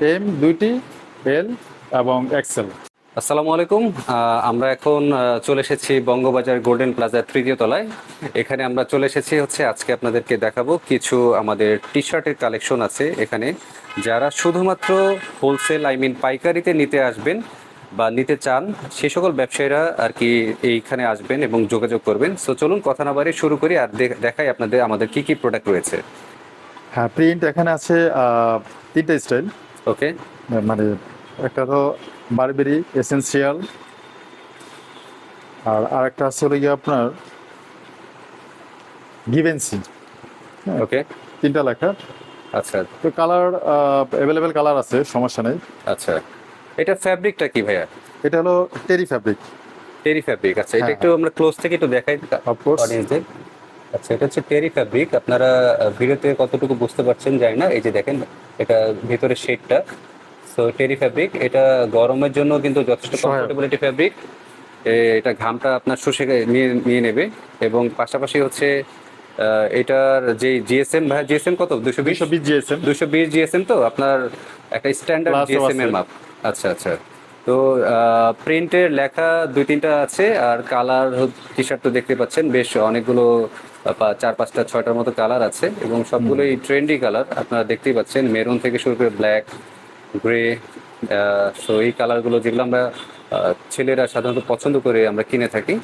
M দুইটি L এবং Excel আসসালামু আলাইকুম। আমরা এখন চলে এসেছি বঙ্গবাজার গোল্ডেন প্লাজার তৃতীয় তলায়। এখানে আমরা চলে এসেছি হচ্ছে আজকে আপনাদেরকে দেখাবো কিছু আমাদের টি শার্টের কালেকশন আছে এখানে। যারা শুধুমাত্র হোলসেল আই মিন পাইকারিতে নিতে আসবেন বা নিতে চান সে সকল ব্যবসায়ীরা আর কি এইখানে আসবেন এবং যোগাযোগ করবেন। সো চলুন কথা না বাড়ি শুরু করি আর দেখ- দেখাই আপনাদের আমাদের কি কি প্রোডাক্ট রয়েছে। হ্যাঁ প্রিন্ট এখানে আছে তিনটা স্টাইল ওকে। মানে একটা তো বারবেরি এসেন্সিয়াল আর আরেকটা আছে হলো গিয়ে আপনার গিভেন্সি। ওকে। তিনটা লেখা। আচ্ছা। তো কালার অ্যাভেলেবেল কালার আছে সমস্যা নেই। আচ্ছা। এটা ফ্যাব্রিকটা কি ভাইয়া? এটা হলো টেরি ফ্যাব্রিক। টেরি ফ্যাব্রিক আচ্ছা এটা হ্যাঁ, একটু আমরা ক্লোজ থেকে একটু দেখাই. অডিয়েন্সদের আচ্ছা এটা হচ্ছে টেরি ফ্যাব্রিক। আপনারা ভিডিওতে কতটুকু বুঝতে পারছেন জানি না। এই যে দেখেন এটা ভিতরে শেডটা সো টেরি ফ্যাব্রিক এটা গরমের জন্য কিন্তু যথেষ্ট। কমফোর্টেবিলিটি ফ্যাব্রিক এটা ঘামটা আপনার শুষে নিয়ে নিয়ে নেবে। এবং পাশাপাশি হচ্ছে এটার যে জিএসএম ভাই জিএসএম কত? দুশো বিশ? বিশ জিএসএম দুশো বিশ জিএসএম তো? আপনার একটা স্ট্যান্ডার্ড জিএসএম এর মাপ। আচ্ছা আচ্ছা। তো প্রিন্টের লেখা দুই তিনটা আছে। আর কালার টি শার্ট তো দেখতে পাচ্ছেন। বেশ অনেকগুলো চার পাঁচটা ছয়টার মতো কালার আছে এবং সবগুলোই ট্রেন্ডি কালার আপনারা দেখতেই পাচ্ছেন মেরুন থেকে শুরু করে ব্ল্যাক গ্রে সো এই কালারগুলো যেগুলো আমরা ছেলেরা সাধারণত পছন্দ করে আমরা কিনে থাকি।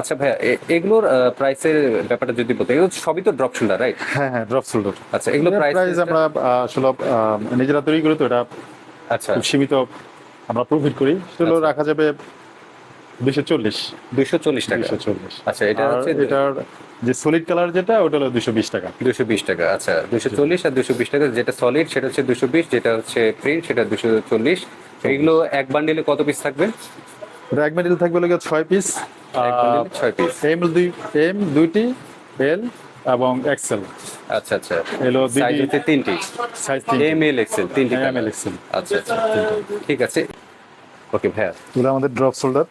আচ্ছা ভাইয়া এগুলোর প্রাইসের ব্যাপারটা যদি বলতে এগুলো সবই তো ড্রপ শোল্ডার রাইট হ্যাঁ হ্যাঁ ড্রপ শোল্ডার আচ্ছা এগুলো প্রাইস আমরা আসলে নিজেরা তৈরি করি তো এটা আচ্ছা। সীমিত আমরা প্রফিট করি। সেগুলো আচ্ছা। রাখা যাবে দুশো চল্লিশ। দুইশো চল্লিশ টাকা। দুশো চল্লিশ। আচ্ছা এটা হচ্ছে এটার যে সলিড কালার যেটা ওটা হলো দুশো বিশ টাকা। দুশো বিশ টাকা আচ্ছা দুশো চল্লিশ। আর দুশো বিশ টাকা যেটা সলিড সেটা হচ্ছে দুশো বিশ যেটা হচ্ছে প্রিন্ট সেটা দুশো চল্লিশ। এগুলো এক বান্ডিলে কত পিস থাকবে? এক মেডেল থাকবে ছয় পিস এক ছয় পিস এম দুই এম দুইটি এল এবং এক্সেল আচ্ছা আচ্ছা। এলো সাইজ হচ্ছে তিনটি। সাইজ এম এল এক্সেল তিনটি এম এল এক্সেল আচ্ছা আচ্ছা। ঠিক আছে। ওকে ভাইয়া। এগুলো আমাদের ড্রপ শোল্ডার।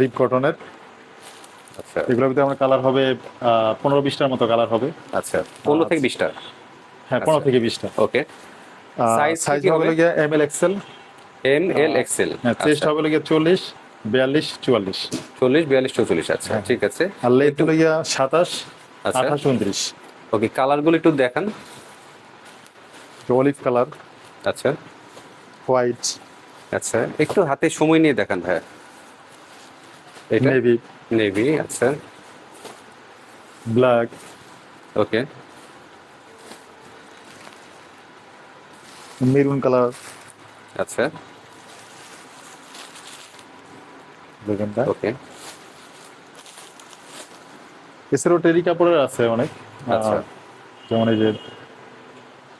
রিপ কটনের আচ্ছা। এগুলোর ভিতরে আমার কালার হবে পনেরো বিশটার মতো কালার হবে। আচ্ছা পনেরো থেকে বিশটা। হ্যাঁ পনেরো আচ্ছা। থেকে বিশটা। ওকে সাইজ হবে? গিয়ে M L XL M L XL হ্যাঁ চেস্ট হবে গিয়ে চল্লিশ বিয়াল্লিশ চুয়াল্লিশ। চল্লিশ বিয়াল্লিশ চৌচল্লিশ। আচ্ছা ঠিক আছে। আর লেন্থ হলো গিয়া সাতাশ আচ্ছা। আঠাশ উনত্রিশ। ওকে কালারগুলো একটু দেখান। অলিভ কালার আচ্ছা। হোয়াইট আচ্ছা একটু হাতে সময় নিয়ে দেখান ভাইয়া। এটা? নেভি নেভি আচ্ছা। ব্ল্যাক ওকে মেরুন কালার আচ্ছা। দেখেনটা ওকে এছাড়াও টেরি কাপড়ের আছে অনেক। আচ্ছা। যেমন এই যে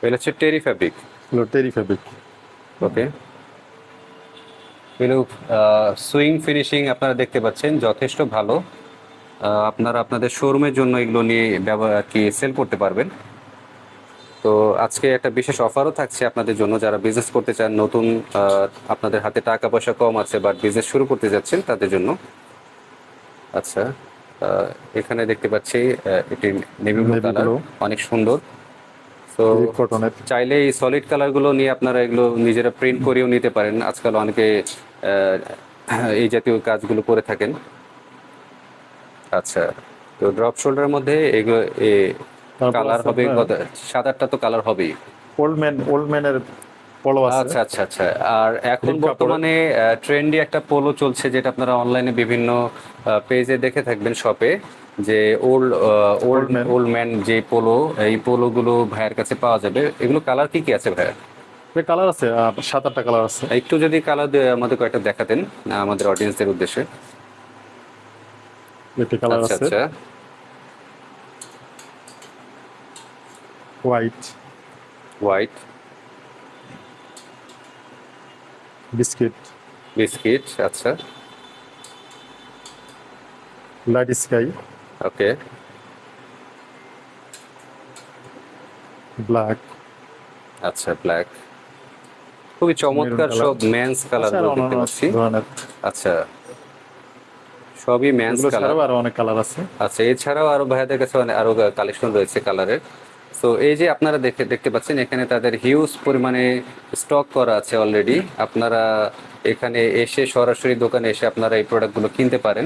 এটা হচ্ছে টেরি ফ্যাব্রিক। টেরি ফেব্রিক ওকে এগুলো সুইং ফিনিশিং আপনারা দেখতে পাচ্ছেন যথেষ্ট ভালো। আপনারা আপনাদের শোরুমের জন্য এগুলো নিয়ে ব্যবহার আর কি সেল করতে পারবেন। তো আজকে একটা বিশেষ অফারও থাকছে আপনাদের জন্য। যারা বিজনেস করতে চান নতুন আপনাদের হাতে টাকা পয়সা কম আছে বাট বিজনেস শুরু করতে যাচ্ছেন তাদের জন্য। আচ্ছা এখানে দেখতে পাচ্ছি এটি নেভি ব্লু কালার অনেক সুন্দর। তো চাইলে এই সলিড কালারগুলো নিয়ে আপনারা এগুলো নিজেরা প্রিন্ট করেও নিতে পারেন। আজকাল অনেকে এই জাতীয় কাজগুলো করে থাকেন। আচ্ছা তো ড্রপ শোল্ডারের মধ্যে এগুলো কালার হবে সাত আটটা তো কালার হবেই। ওল্ড ম্যান ওল্ড ম্যানের পলো আছে। আচ্ছা আচ্ছা আচ্ছা। আর এখন। বর্তমানে ট্রেন্ডি একটা পোলো চলছে যেটা আপনারা অনলাইনে বিভিন্ন পেজে দেখে থাকবেন শপে যে ওল্ড ওল্ড। ওল্ড ম্যান যে পোলো এই পোলোগুলো ভাইয়ের কাছে পাওয়া যাবে। এগুলো কালার কি কি আছে ভাইয়া? কালার আছে? সাত আটটা কালার আছে। একটু যদি কালার আমাদের কয়েকটা দেখাতেন আমাদের অডিয়েন্সদের উদ্দেশ্যে। একটি কালার আচ্ছা আছে। হোয়াইট হোয়াইট বিস্কিট বিস্কিট আচ্ছা। লাইট স্কাই ওকে ব্ল্যাক আচ্ছা ব্ল্যাক খুবই চমৎকার সব colour। ম্যানস কালার দেখতে পাচ্ছি। আচ্ছা সবই ম্যানস কালার আরও অনেক কালার আছে। আচ্ছা এছাড়াও আরও ভাইয়াদের কাছে অনেক- আরও কালেকশন রয়েছে কালারের তো এই যে আপনারা দেখে দেখতে পাচ্ছেন এখানে তাদের হিউজ পরিমাণে স্টক করা আছে অলরেডি আপনারা এখানে এসে সরাসরি দোকানে এসে আপনারা এই প্রোডাক্টগুলো কিনতে পারেন।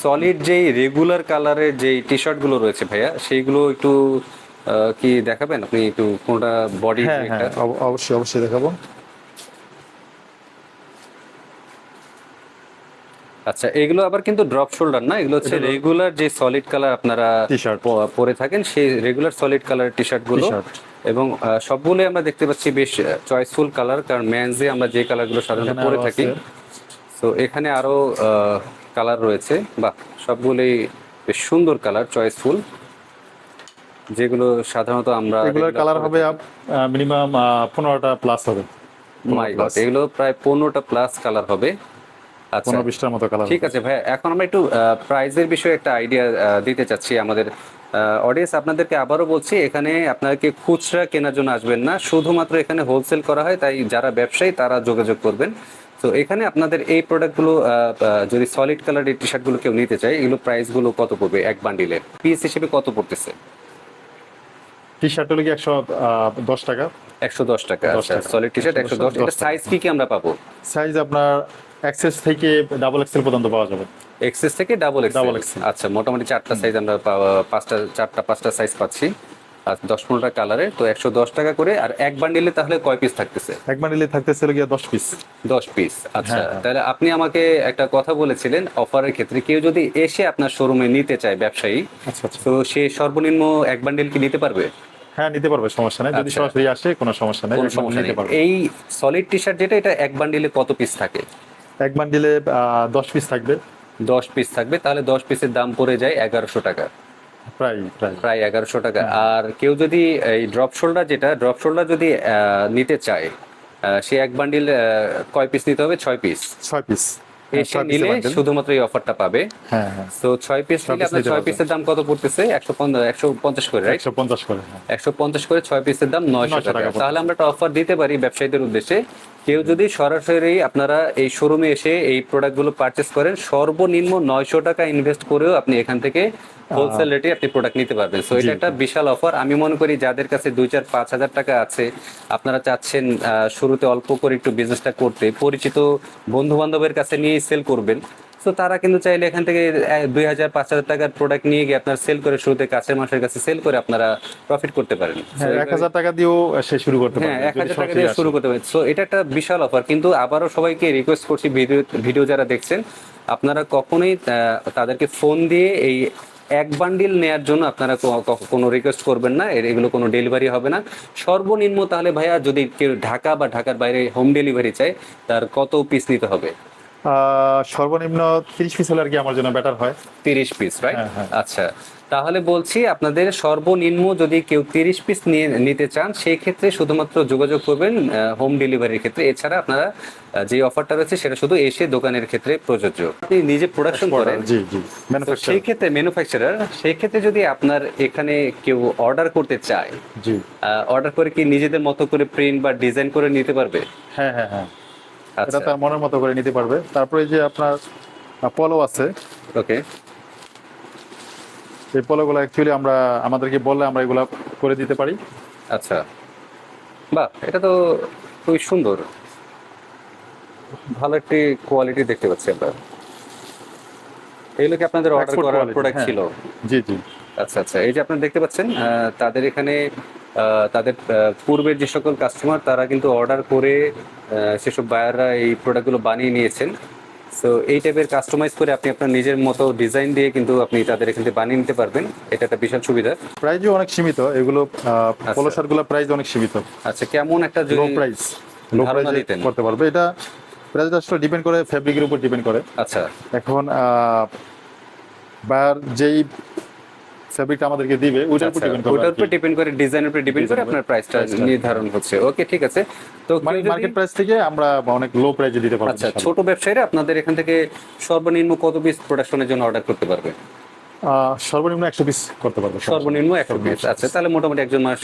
সলিড যেই রেগুলার কালারের যেই টি শার্টগুলো রয়েছে ভাইয়া সেইগুলো একটু আহ, কি দেখাবেন? আপনি একটু কোনটা বডি হ্যাঁ হ্যাঁ অব- অবশ্যই অবশ্যই দেখাবো। আচ্ছা এগুলো আবার কিন্তু ড্রপ শোল্ডার না? এগুলো হচ্ছে রেগুলার যে সলিড কালার আপনারা টি শার্ট পরে থাকেন সেই রেগুলার সলিড কালার টি শার্টগুলো। এবং সবগুলোই আমরা দেখতে পাচ্ছি বেশ চয়েসফুল কালার কারণ মেন্সে আমরা যে কালারগুলো সাধারণত এখানে পরে থাকি। তো এখানে আরও কালার রয়েছে। বাহ সবগুলোই বেশ সুন্দর কালার চয়েসফুল যেগুলো সাধারণত আমরা এগুলোর regular কালার হবে মিনিমাম পনেরোটা প্লাস হবে। মাই গড এগুলো প্রায় পনেরোটা প্লাস কালার হবে। পনেরো বিশটার মতো কালার ঠিক আছে ভাই এখন আমরা একটু প্রাইজের বিষয়ে একটা আইডিয়া দিতে চাচ্ছি আমাদের অডিয়েন্স আপনাদেরকে আবারও বলছি এখানে আপনাকে খুচরা কেনার জন্য আসবেন না। শুধুমাত্র এখানে হোলসেল করা হয় তাই যারা ব্যবসায়ী তারা যোগাযোগ করবেন। তো এখানে আপনাদের এই প্রোডাক্টগুলো যদি সলিড কালার এই টি শার্টগুলো কেউ নিতে চায় এগুলো প্রাইসগুলো কত পড়বে এক বান্ডিলে পিস হিসেবে কত পড়তেছে? টি শার্ট হলো কি একশো দশ টাকা? একশো দশ টাকা আচ্ছা। সলিড টি শার্ট একশো দশ। টাকা। সাইজ কি কি আমরা পাবো? সাইজ আপনার এক্সেস থেকে ডাবল এক্সেল পর্যন্ত পাওয়া যাবে। এক্সেস থেকে ডাবল এক্সেল Double XL আচ্ছা মোটামুটি চারটা সাইজ আমরা পাঁচটা চারটা পাঁচটা সাইজ পাচ্ছি। আর দশ পনেরোটা কালারে তো একশো দশ টাকা করে আর এক বান্ডিলে তাহলে কয় পিস থাকতেছে? এক বান্ডিলে থাকতেছে গিয়ে দশ পিস দশ পিস আচ্ছা। হ্যাঁ। তাহলে আপনি আমাকে একটা কথা বলেছিলেন অফারের ক্ষেত্রে কেউ যদি এসে আপনার শোরুমে নিতে চায় ব্যবসায়ী আচ্ছা আচ্ছা। তো সে সর্বনিম্ন এক বান্ডিল কি নিতে পারবে? হ্যাঁ নিতে পারবে সমস্যা নেই। যদি আচ্ছা। সরাসরি আসে কোনো সমস্যা নেই। এই সলিড টি শার্ট যেটা এটা এক বান্ডিলে কত পিস থাকে? এক বান্ডিলে দশ পিস থাকবে। দশ পিস থাকবে তাহলে দশ পিসের দাম পড়ে যায় এগারোশো টাকা। প্রায় প্রায়। এগারোশো টাকা। আর কেউ যদি এই ড্রপ শোল্ডার যেটা ড্রপ শোল্ডার যদি নিতে চায় সে এক বান্ডিল কয় পিস নিতে হবে? ছয় পিস ছয় পিস এসে নিলে শুধুমাত্র এই অফারটা পাবে। হ্যাঁ হ্যাঁ। তো ছয় পিস নিলে আপনার ছয় পিসের দাম কত পড়তেছে? একশো একশো পঞ্চাশ করে একশো পঞ্চাশ করে হ্যাঁ। একশো পঞ্চাশ করে ছয় পিসের দাম নয়শো টাকা টাকা। তাহলে আমরা একটা অফার দিতে পারি ব্যবসায়ীদের উদ্দেশ্যে। কেউ যদি সরাসরি আপনারা এই শোরুমে এসে এই প্রোডাক্টগুলো পারচেস করেন সর্বনিম্ন নয়শো টাকা ইনভেস্ট করেও আপনি এখান থেকে হোলসেল রেটে আপনি প্রোডাক্ট নিতে পারবেন। সো এটা একটা বিশাল অফার আমি মনে করি যাদের কাছে দুই চার পাঁচ হাজার টাকা আছে আপনারা চাচ্ছেন আহ, শুরুতে অল্প করে একটু বিজনেসটা করতে পরিচিত বন্ধু বান্ধবের কাছে নিয়ে সেল করবেন। তো তারা কিন্তু চাইলে এখান থেকে দুই হাজার পাঁচ হাজার টাকার প্রোডাক্ট নিয়ে গিয়ে আপনার সেল করে শুরুতে কাছের মানুষের কাছে সেল করে আপনারা প্রফিট করতে পারেন। হ্যাঁ এক হাজার টাকা দিয়েও সে শুরু করতে হ্যাঁ এক হাজার টাকা দিয়ে শুরু করতে পারেন। সো এটা একটা বিশাল অফার কিন্তু আবারও সবাইকে রিকোয়েস্ট করছি ভিডিও ভিডিও যারা দেখছেন আপনারা কখনোই তাদেরকে ফোন দিয়ে এই এক বান্ডিল নেয়ার জন্য আপনারা কোনো রিকোয়েস্ট করবেন না এর- এগুলো কোনো ডেলিভারি হবে না। সর্বনিম্ন তাহলে ভাইয়া যদি কেউ ঢাকা বা ঢাকার বাইরে হোম ডেলিভারি চায় তার কত পিস নিতে হবে? সর্বনিম্ন তিরিশ পিস হলে আর কি আমার জন্য বেটার হয়। তিরিশ পিস রাইট। আচ্ছা তাহলে বলছি আপনাদের সর্বনিম্ন যদি কেউ তিরিশ পিস নিয়ে নিতে চান সেই ক্ষেত্রে শুধুমাত্র যোগাযোগ করবেন হোম ডেলিভারির ক্ষেত্রে। এছাড়া আপনারা যে অফারটা রয়েছে সেটা শুধু এসে দোকানের ক্ষেত্রে প্রযোজ্য। আপনি নিজে প্রোডাকশন করেন জি জি সেই ক্ষেত্রে ম্যানুফ্যাকচারার সেই ক্ষেত্রে যদি আপনার এখানে কেউ অর্ডার করতে চায় জি। অর্ডার করে কি নিজেদের মতো করে প্রিন্ট বা ডিজাইন করে নিতে পারবে? হ্যাঁ হ্যাঁ হ্যাঁ। এটা আচ্ছা তার মনের মতো করে নিতে পারবে। তারপরে যে আপনার পলো আছে ওকে। এই পলোগুলো অ্যাকচুয়ালি আমরা আমাদেরকে বললে আমরা এগুলো করে দিতে পারি। আচ্ছা। বাহ এটা তো খুবই সুন্দর। ভালো একটি কোয়ালিটি দেখতে পাচ্ছি আমরা। এইগুলো কি আপনাদের অর্ডার করার প্রোডাক্ট। ছিল? জি জি। আচ্ছা আচ্ছা। এই যে আপনারা দেখতে পাচ্ছেন তাদের এখানে তাদের পূর্বের যে সকল কাস্টমার তারা কিন্তু অর্ডার করে সেসব বায়াররা এই প্রোডাক্টগুলো বানিয়ে নিয়েছেন। সো এই টাইপের কাস্টমাইজ করে আপনি আপনার নিজের মতো ডিজাইন দিয়ে কিন্তু আপনি তাদের এখান থেকে বানিয়ে নিতে পারবেন। এটা একটা বিশাল সুবিধা। প্রাইজও অনেক সীমিত। এগুলো পলো শার্টগুলো প্রাইস অনেক সীমিত। আচ্ছা কেমন একটা লো প্রাইস লো প্রাইসে করতে পারবে। এটা প্রাইসটা আসলে ডিপেন্ড করে ফেব্রিকের উপর ডিপেন্ড করে। আচ্ছা। এখন বায়ার যেই ফেব্রিকটা আমাদেরকে দিবে ওইটার উপর আচ্ছা, ডিপেন্ড করবে ওটার উপর ডিপেন্ড করে ডিজাইনের উপর ডিপেন্ড করে আপনার প্রাইসটা নির্ধারণ হচ্ছে। ওকে ঠিক আছে। তো মানে মার্কেট প্রাইস থেকে আমরা অনেক লো প্রাইসে দিতে পারব আচ্ছা ছোট ব্যবসায়ীরা আপনাদের এখান থেকে সর্বনিম্ন কত পিস প্রোডাকশনের জন্য অর্ডার করতে পারবে? সর্বনিম্ন একশো পিস করতে পারবে সর্বনিম্ন। একশো পিস আচ্ছা তাহলে মোটামুটি একজন আহ,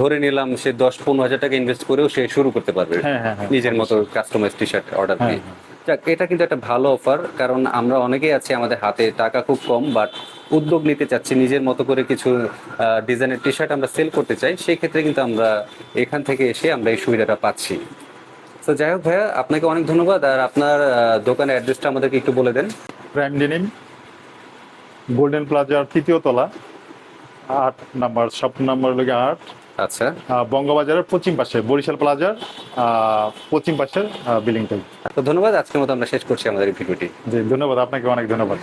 ধরে নিলাম সে দশ পনেরো হাজার টাকা ইনভেস্ট করেও সে শুরু করতে পারবে। হ্যাঁ, হ্যাঁ, হ্যাঁ। নিজের মতো কাস্টমাইজ টি শার্ট অর্ডার দিয়ে। এটা কিন্তু একটা ভালো অফার কারণ আমরা অনেকেই আছি আমাদের হাতে টাকা খুব কম বাট উদ্যোগ নিতে চাচ্ছি, নিজের মতো করে কিছু ডিজাইনের টি শার্ট আমরা সেল করতে চাই, সেই ক্ষেত্রে কিন্তু আমরা এখান থেকে এসে আমরা এই সুবিধাটা পাচ্ছি। তো যাই হোক ভাইয়া, আপনাকে অনেক ধন্যবাদ, আর আপনার দোকানের অ্যাড্রেসটা আমাদেরকে একটু বলে দেন। প্রাইম ডেনিম গোল্ডেন প্লাজার তৃতীয় তলা, আট নাম্বার শপ নাম্বার হলো আট। আচ্ছা। আহ, বঙ্গবাজারের পশ্চিম পাশে বরিশাল প্লাজার আহ, পশ্চিম পাশের বিল্ডিংটাই তো ধন্যবাদ আজকের মতো আমরা শেষ করছি আমাদের ভিডিওটি। ধন্যবাদ আপনাকে অনেক ধন্যবাদ।